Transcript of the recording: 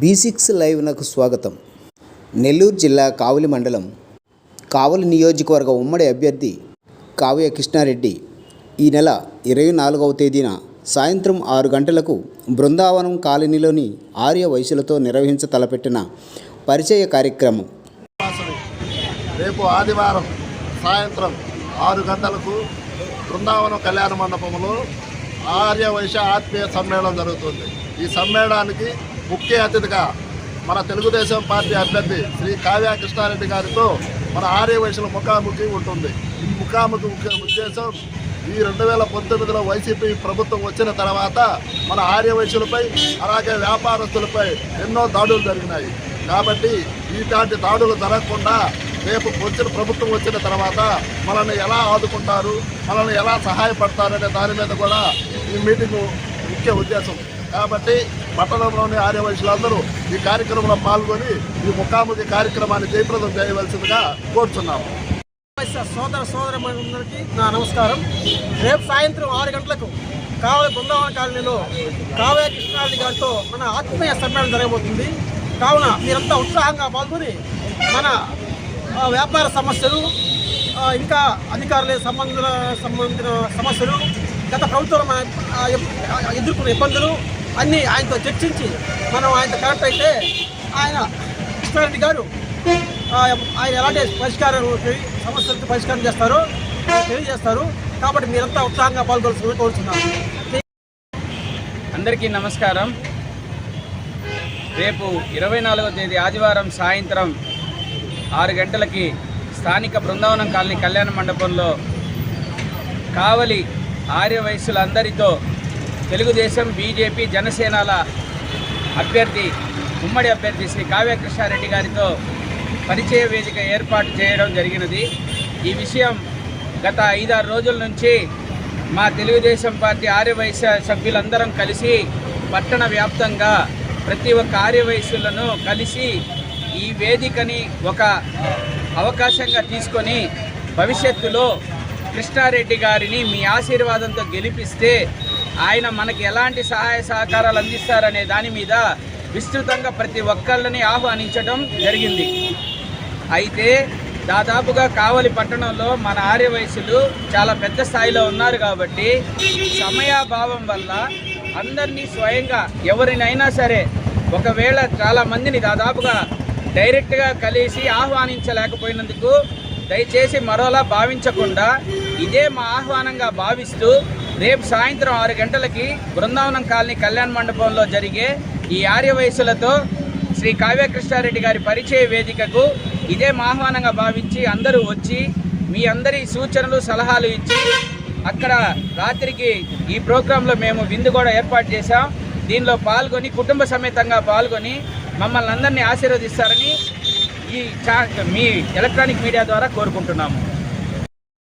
B six లైవ్నకు స్వాగతం. నెల్లూరు జిల్లా కావలి మండలం కావలి నియోజకవర్గ ఉమ్మడి అభ్యర్థి కావ్య కృష్ణారెడ్డి ఈ నెల ఇరవై నాలుగవ తేదీన సాయంత్రం ఆరు గంటలకు బృందావనం కాలనీలోని ఆర్య వయసులతో నిర్వహించ తలపెట్టిన పరిచయ కార్యక్రమం. రేపు ఆదివారం సాయంత్రం ఆరు గంటలకు బృందావనం కళ్యాణ మండపంలో ఆర్య వైశ్య ఆత్మీయ సమ్మేళనం జరుగుతుంది. ఈ సమ్మేళనానికి ముఖ్య అతిథిగా మన తెలుగుదేశం పార్టీ అభ్యర్థి శ్రీ కావ్య కృష్ణారెడ్డి గారితో మన ఆర్య వైశ్యుల ముఖాముఖి ఉంటుంది. ఈ ముఖాముఖి ముఖ్య ఉద్దేశం ఈ రెండు వేల పంతొమ్మిదిలో వైసీపీ ప్రభుత్వం వచ్చిన తర్వాత మన ఆర్య వైశ్యులపై అలాగే వ్యాపారస్తులపై ఎన్నో దాడులు జరిగినాయి. కాబట్టి ఇలాంటి దాడులు జరగకుండా రేపు వచ్చిన ప్రభుత్వం వచ్చిన తర్వాత మనల్ని ఎలా ఆదుకుంటారు మనల్ని ఎలా సహాయపడతారనే దాని మీద కూడా ఈ మీటింగ్ ముఖ్య ఉద్దేశం. కాబట్టి పట్టణంలోని ఆర్య ఈ కార్యక్రమంలో పాల్గొని ఈ ముఖాముఖి కార్యక్రమాన్ని జయప్రదం చేయవలసిందిగా కోరుచున్నాము. వైశ్య సోదర సోదరులందరికీ నా నమస్కారం. రేపు సాయంత్రం ఆరు గంటలకు కావలి బృందావన కాలనీలో కావ్య కృష్ణారెడ్డి గారితో మన ఆత్మీయ సమ్మేళనం జరగబోతుంది. కావున మీరంతా ఉత్సాహంగా పాల్గొని మన వ్యాపార సమస్యలు ఇంకా అధికారుల సంబంధ సంబంధించిన సమస్యలు గత ప్రభుత్వం మన, ఎదుర్కొన్న ఇబ్బందులు అన్నీ ఆయనతో చర్చించి మనం ఆయనతో కనెక్ట్ అయితే ఆయన కృష్ణారెడ్డి గారు ఆయన ఎలాంటి పరిష్కారం సమస్యలకు పరిష్కారం చేస్తారో తెలియజేస్తారు. కాబట్టి మీరంతా ఉత్సాహంగా పాల్గొనాల్సింది కోరుతున్నాను అందరికీ నమస్కారం. రేపు ఇరవై నాలుగో తేదీ ఆదివారం సాయంత్రం ఆరు గంటలకి స్థానిక బృందావనం కాలనీ కళ్యాణ మండపంలో కావలి ఆర్య వయస్సులందరితో తెలుగుదేశం బీజేపీ జనసేనల అభ్యర్థి ఉమ్మడి అభ్యర్థి శ్రీ కావ్యకృష్ణారెడ్డి గారితో పరిచయ వేదిక ఏర్పాటు చేయడం జరిగినది. ఈ విషయం గత ఐదారు రోజుల నుంచి మా తెలుగుదేశం పార్టీ ఆర్యవైశ్య సభ్యులందరం కలిసి పట్టణ వ్యాప్తంగా ప్రతి ఒక్క ఆర్యవైశ్యులను కలిసి ఈ వేదికని ఒక అవకాశంగా తీసుకొని భవిష్యత్తులో కృష్ణారెడ్డి గారిని మీ ఆశీర్వాదంతో గెలిపిస్తే ఆయన మనకి ఎలాంటి సహాయ సహకారాలు అందిస్తారనే దాని మీద విస్తృతంగా ప్రతి ఒక్కళ్ళని ఆహ్వానించడం జరిగింది. అయితే దాదాపుగా కావలి పట్టణంలో మన ఆర్యవయసులు చాలా పెద్ద స్థాయిలో ఉన్నారు కాబట్టి సమయాభావం వల్ల అందరినీ స్వయంగా ఎవరినైనా సరే ఒకవేళ చాలా మందిని దాదాపుగా డైరెక్ట్గా కలిసి ఆహ్వానించలేకపోయినందుకు దయచేసి మరోలా భావించకుండా ఇదే మా ఆహ్వానంగా భావిస్తూ రేపు సాయంత్రం ఆరు గంటలకి బృందావనం కాలనీ కళ్యాణ మండపంలో జరిగే ఈ ఆర్య వయసులతో శ్రీ కావ్యకృష్ణారెడ్డి గారి పరిచయ వేదికకు ఇదే ఆహ్వానంగా భావించి అందరూ వచ్చి మీ అందరి సూచనలు సలహాలు ఇచ్చి అక్కడ రాత్రికి ఈ ప్రోగ్రాంలో మేము విందు కూడా ఏర్పాటు చేశాం. దీనిలో పాల్గొని కుటుంబ సమేతంగా పాల్గొని మమ్మల్ని అందరినీ ఆశీర్వదిస్తారని ఈ చా మీ ఎలక్ట్రానిక్ మీడియా ద్వారా కోరుకుంటున్నాము.